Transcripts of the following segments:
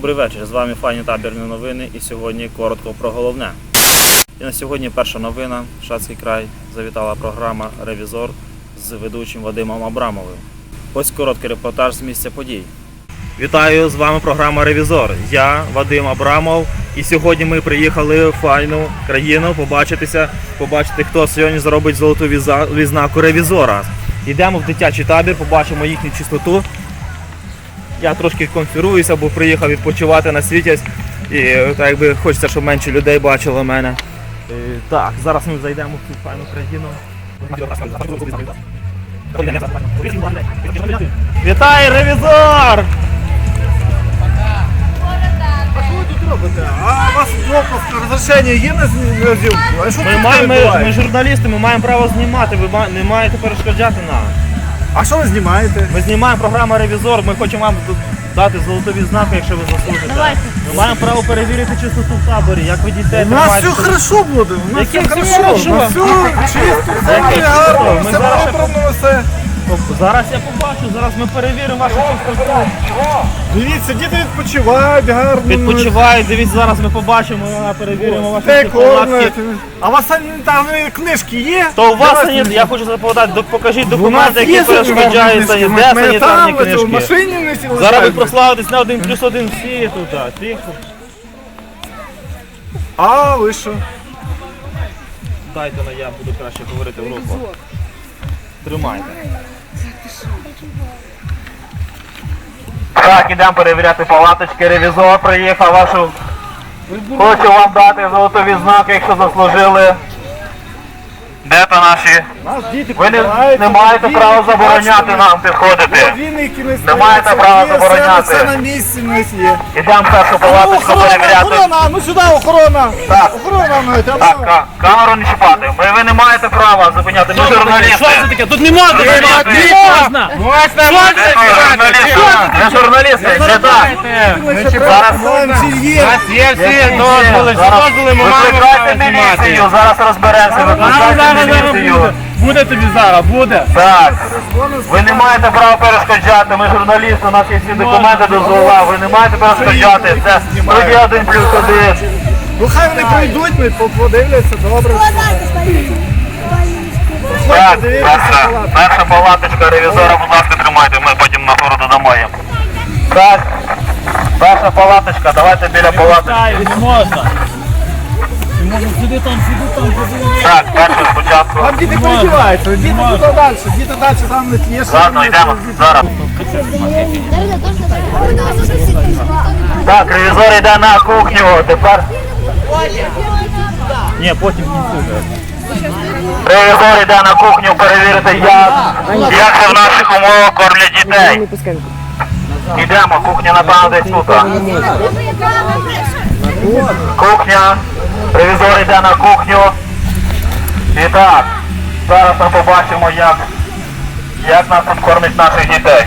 Добрий вечір. З вами Файні табірні новини і сьогодні коротко про головне. І на сьогодні перша новина. Шацький край завітала програма Ревізор з ведучим Вадимом Абрамовим. Ось короткий репортаж з місця подій. Вітаю з вами програма Ревізор. Я Вадим Абрамов. І сьогодні ми приїхали в файну країну побачитися, побачити, хто сьогодні зробить золоту відзнаку ревізора. Йдемо в дитячий табір, побачимо їхню чистоту. Я трошки конфіруюся, бо приїхав відпочивати на світязь. І так якби хочеться, щоб менше людей бачило мене. Е, Так, зараз ми зайдемо в цю файну країну. Вітаю, ревізор! А у вас пропуск, розрішення є на зйомку? Ми, маємо, ми, журналісти, ми маємо право знімати, ви не маєте перешкоджати нам. А що ви знімаєте? Ми знімаємо програму Ревізор, ми хочемо вам тут дати золотові знаки, якщо ви заслужите. Ми маємо право перевірити чистоту в таборі, як ви дітей У нас все хорошо буде. У нас Яке все все хорошо. У нас все чисто, все гарно, Ми все зараз ще- прибрано, все. Зараз я побачу, зараз ми перевіримо вашу чистоту. Дивіться, діти відпочивають гарно. Відпочивають, дивіться, зараз ми побачимо, перевіримо ваші Те чистоту. А у вас санітарні книжки є? То у вас Давайте. я хочу запитати, покажіть документи, які перешкоджають сані- де санітарні там, В книжки. машині не сіли. Зараз ви прославитесь на один плюс один всі тут, а, тихо. А, ви що? Дайте на я буду краще говорити в руку. Тримайте. Так, ідемо перевіряти палаточки. Ревізор приїхав вашу. Хочу вам дати золоту відзнаку, якщо заслужили. Де то наші? Нас діти Ви не, не маєте права забороняти нам підходити. Не маєте права забороняти. Все на місці нас є. Ідемо першу палаточку охорона, перевіряти. охорона, ну сюди охорона. Так. Охорона, ну, там, Так, ка- камеру не чіпати. Ви, ви не маєте права зупиняти. Ми журналісти. Що це таке? Тут не можна! Не можна! Ми журналісти. Зараз Там всі є. Є всі дозволи, всі дозволи ми маємо право знімати. зараз розберемося. Викликайте міліцію. буде. Тобі зараз, буде. Так. Ви не маєте права перешкоджати, ми журналісти, у нас є всі документи дозвола, ви не маєте перешкоджати. Це студія 1 плюс 1. Ну хай вони прийдуть, ми подивляться, добре. Так, перша, перша палаточка ревізора, будь ласка, тримайте, ми потім на гору додамо їм. Так, перша палаточка, давайте біля палаточки. Не можна. Не можна сюди там, сюди там, сюди. Так, перша спочатку. Там діти передіваються, діти туди далі, діти далі там не є. Ладно, йдемо, зараз. Так, ревізор йде на кухню, тепер. Ні, потім Ревізор йде на кухню перевірити, як, як в наших умовах кормлять дітей. Йдемо, кухня напевно десь тут. Кухня. Ревізор йде на кухню. І так, зараз ми побачимо, як, як нас тут кормять наших дітей.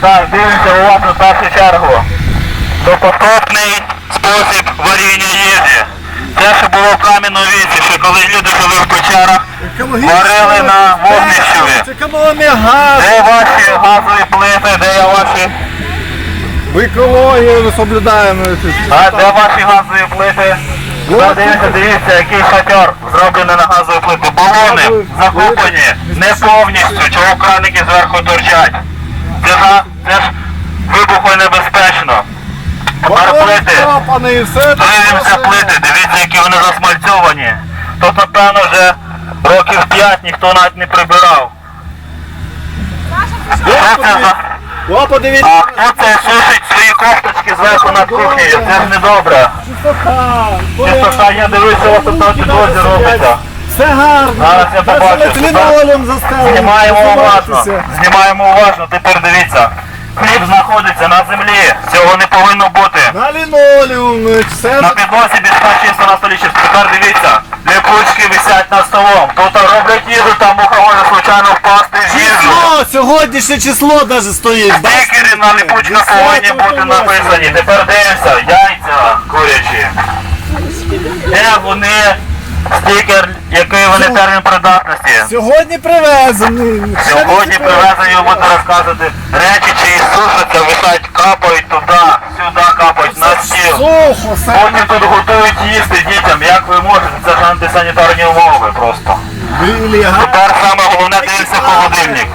Так, дивимося уважно в першу чергу. Допотопний спосіб варіння їжі. Те, що було в кам'яному віці, ще коли люди жили в Екологічно, варили на вогнищеві. Де ваші газові плити, де є ваші, В екологію соблюдаємо. а де ваші газові плити? Дивіться, дивіться, який шатер зроблений на газові плити. Балони закуплені не повністю, чого краники зверху торчать. Це ж, га- це ж вибухонебезпечно. Тепер плити. Дивимося плити, дивіться, які вони засмальцьовані. Тут, напевно, вже років 5 ніхто навіть не прибирав. О, подивіться. А хто це сушить свої кофточки зверху над кухнею? Це ж недобре. Чистота. Чистота, я дивлюся, вас тут на підлозі робиться. Все гарно. Зараз я побачу. Знімаємо уважно. Знімаємо уважно, тепер дивіться. Хліб знаходиться на землі. Цього не повинно бути. На лінолеум, все. На підлозі більш чисто на столі чисто. Тепер дивіться, ліпучки висять над столом. Тут роблять їжу, там муха може случайно впасти в їжу. Число, сьогоднішнє число навіть стоїть. Стикери на ліпучках повинні бути написані. Тепер дивимося, яйця курячі. Де вони стікер, який вони термін придатності. Сьогодні привезений. Сьогодні привезені буду розказувати речі, чи сушаться, висять, капають туди, сюди капають на стіл. Сухо, все. Потім тут готують їсти дітям, як ви можете, це ж антисанітарні умови просто. Білі, га? Тепер саме головне дивіться холодильник.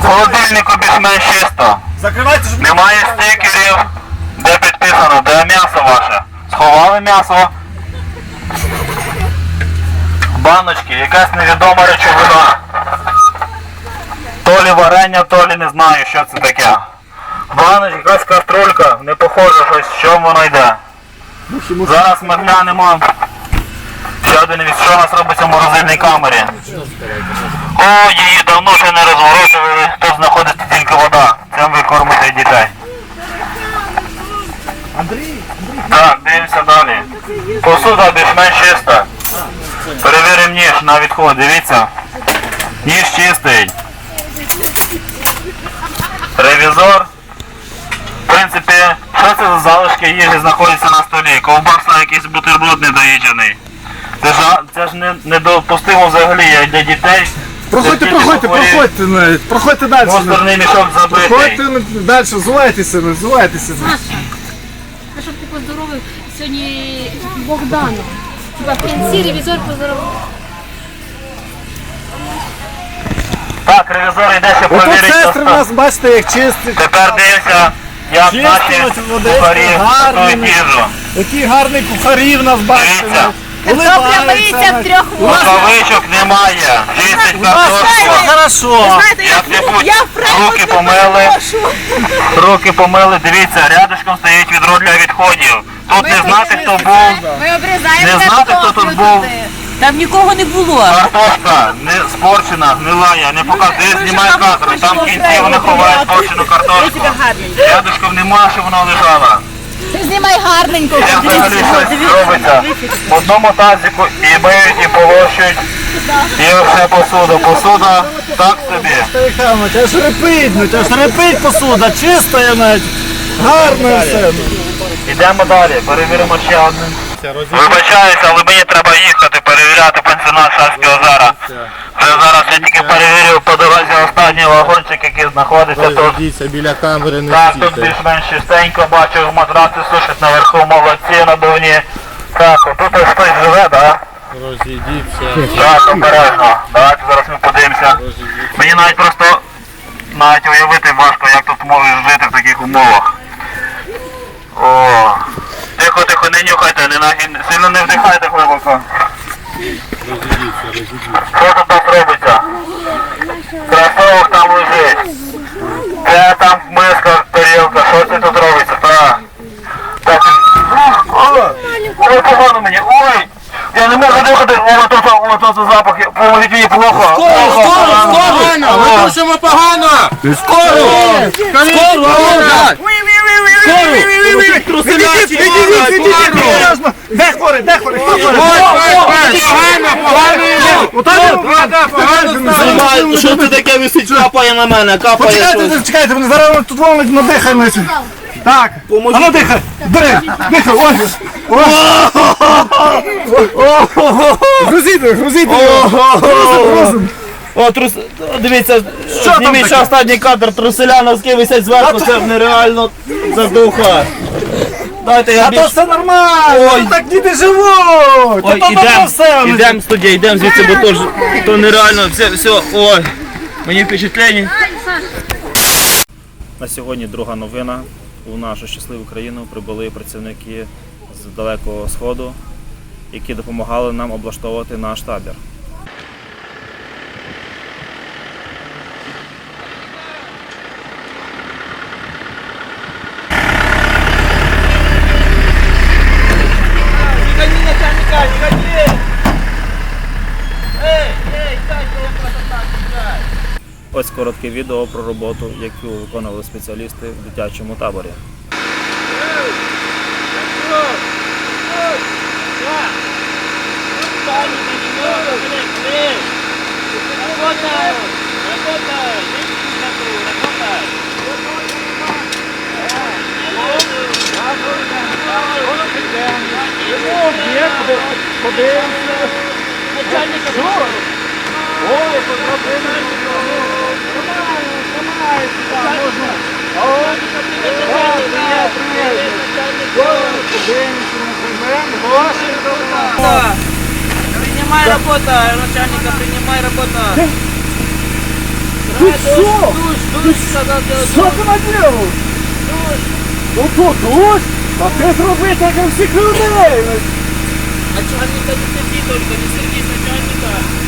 В холодильнику більш-менш чисто. Закривайте, щоб Немає стикерів, де підписано, де м'ясо ваше. Сховали м'ясо. Баночки, якась невідома речовина. То лі варення, то лі не знаю, що це таке. Баночка, якась каструлька, не похоже щось, що воно йде. Зараз ми глянемо. Ще один від що у нас робиться в морозильній камері. О, її давно ще не розворушували, тут знаходиться тільки вода. Цим ви кормите дітей. Андрій, Так, дивимося далі. Посуда більш-менш чиста. Перевіримо ніж на відход, дивіться. Ніж чистий. Ревізор. В принципі, що це за залишки їжі знаходяться на столі? Ковбаса, якийсь бутерброд недоїджений. Це ж, це ж не, недопустимо взагалі як для дітей. проходьте, проходьте, проходьте навіть. Проходьте далі. Мусорний мішок забитий. Проходьте далі, зувайтеся, називайтеся. А щоб ти поздоровив сьогодні Богдану. Хіба в кінці ревізор поздоровив. Так, ревізор йде ще Ото перевірить сестри в нас, бачите, як чистять. Тепер дивимося, як наші Чистимо кухарі гарно. готують їжу. Які гарні кухарі в нас бачите. Дивіться. Улибаються. в трьох Рукавичок немає, чистить картошку. Хорошо. Як-небудь руки помили, руки помили, дивіться, рядышком стоїть відро для відходів. Тут не знати, хто був, Ми обрізаємо не знати, хто тут був. Там нікого не було. Картошка не спорчена, гнилая, не показує, знімає кадр. Там в кінці вони ховають спорчену картошку. Рядышком немає, що вона лежала. Ти Знімай гарненько. Як взагалі щось робиться в одному тазику і миють, і полощують, і все посуду. Посуда так собі. Тебе ж репить, ну тебе ж репить посуда, чиста навіть. Гарно все. Йдемо далі, перевіримо ще один. Вибачаюся, але мені треба їхати, перевіряти пенсіонат Шарські озера. Це зараз я тільки перевірив по дорозі останній вагончик, який знаходиться тут. Розійдіться біля камери, не Так, тут більш-менш чистенько, бачу, матраци сушать наверху, молодці надувні. Так, отут ось хтось живе, так? Розійдіться. Так, обережно. Давайте зараз ми подивимося. Мені навіть просто навіть уявити важко, як тут можеш жити в таких умовах. О. Тихо, тихо, не нюхайте, не нагі... сильно не вдихайте глибоко. Що тут нас робиться? Красовок там лежить. Де там миска, тарілка, що це тут робиться? Так. Так. Ой, ой, погано мені, ой! Я не можу дихати, о, то, то, о, то, то запахи, поможіть мені плохо. Скоро, Погано! Ми пишемо погано! Скоро! Скоро! Обережно. Де хворий, де хворий. Погано! Що це таке висить, капає на мене, капає Почекайте, чекайте, вони зараз тут вон надихаємося. Так, а ну дихай, бери, дихай, ой. Грузите, грузите. Грузим. О, трус... Дивіться, там зніміть ще останній кадр, труселя носки висять зверху, це нереально задуха. Дайте я А то все нормально, Ой. так діти живуть. Ой, Та то ідем, все. ідем студія, ідем звідси, бо то ж, то нереально, все, все, ой. Мені впечатлення. На сьогодні друга новина. У нашу щасливу країну прибули працівники з далекого сходу, які допомагали нам облаштовувати наш табір. Ось коротке відео про роботу, яку виконували спеціалісти в дитячому таборі. Подивимося. начальника. Ой, потрапили. Гроші добра. Принимай работа, начальника, принимай душ, сказал делать. Що ти наделав? Ну то душ? А ти зроби так, як всіх людей. Начальника не серди только, не сердись начальника.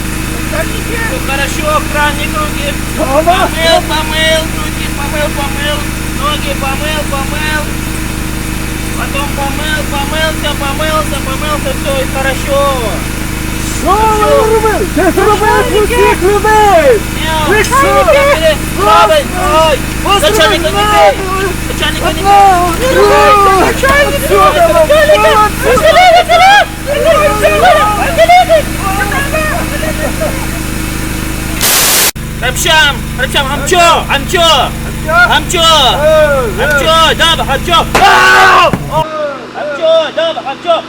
Начальники? Ну хорошо, охранник руки. Помыл, помыл, руки помыл, помыл. Ноги помыл, помыл. Потом помыл, помылся, помылся, помылся, все, и хорошо. Що ви робили? Ти зробив для всіх людей. Вы что? Ой, ой, начальника не бей. Начальника не бей. Рамчам, Рамчам, Амчо, Амчо, Амчо, Амчо, да, Амчо, Амчо, да, Амчо,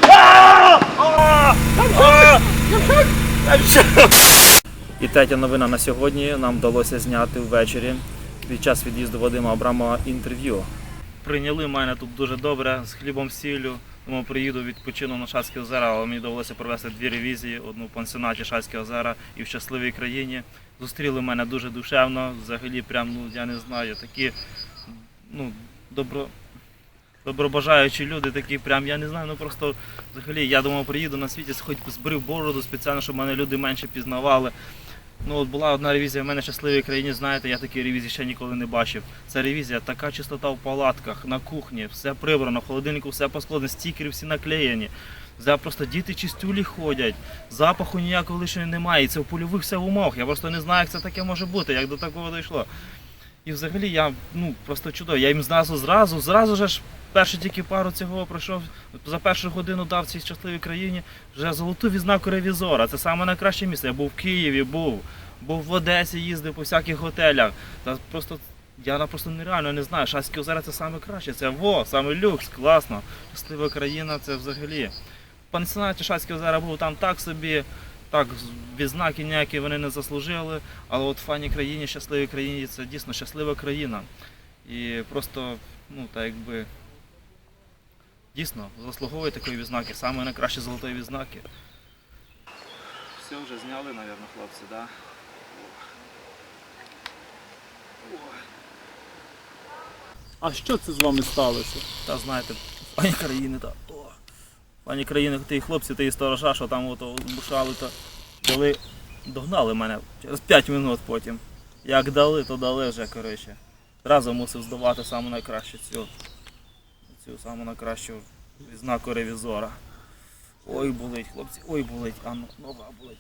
Амчо. І третя новина на сьогодні нам вдалося зняти ввечері під час від'їзду Вадима Абрамова інтерв'ю. Прийняли мене тут дуже добре з хлібом сіллю. Тому приїду відпочину на Шацькі озера, але мені довелося провести дві ревізії: одну в пансіонаті Шацькі озера і в щасливій країні. Зустріли мене дуже душевно. Взагалі, прям ну я не знаю, такі ну добро. Добробажаючі люди, такі прям, я не знаю, ну просто взагалі я думав, приїду на світі, хоч збрив бороду спеціально, щоб мене люди менше пізнавали. Ну от була одна ревізія в мене в щасливій країні, знаєте, я такі ревізії ще ніколи не бачив. Це ревізія, така чистота в палатках, на кухні, все прибрано, в холодильнику все поскладено, стікери всі наклеєні. Це просто діти чистюлі ходять, запаху ніякого лише немає. І це в польових умовах. Я просто не знаю, як це таке може бути, як до такого дійшло. І взагалі я ну просто чудово. Я їм зразу, зразу, зразу ж перше тільки пару цього пройшов. За першу годину дав цій щасливій країні вже золоту відзнаку ревізора. Це саме найкраще місце. Я був в Києві, був, був в Одесі, їздив по всяких готелях. Та просто я просто нереально не знаю. Шацькі озера це саме краще. Це во, саме люкс, класно. Щаслива країна це взагалі. В пансіонаті Шацькі озера був там так собі. Так, відзнаки ніякі вони не заслужили, але от в фані країні, щасливій країні, це дійсно щаслива країна. І просто, ну так якби дійсно заслуговує такої відзнаки, саме найкращі золотої відзнаки. Все вже зняли, мабуть, хлопці, так? Да? А що це з вами сталося? Та знаєте, пані країни, та о, пані країни, ті хлопці, ті сторожа, що там ото бушали, то дали, догнали мене через 5 минут потім. Як дали, то дали вже, коротше. Разом мусив здавати саму найкращу цю, цю саму найкращу відзнаку ревізора. Ой, болить, хлопці, ой, болить, а ну, нога болить.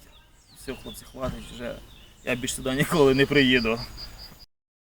Все, хлопці, хватить вже. Я більше сюди ніколи не приїду.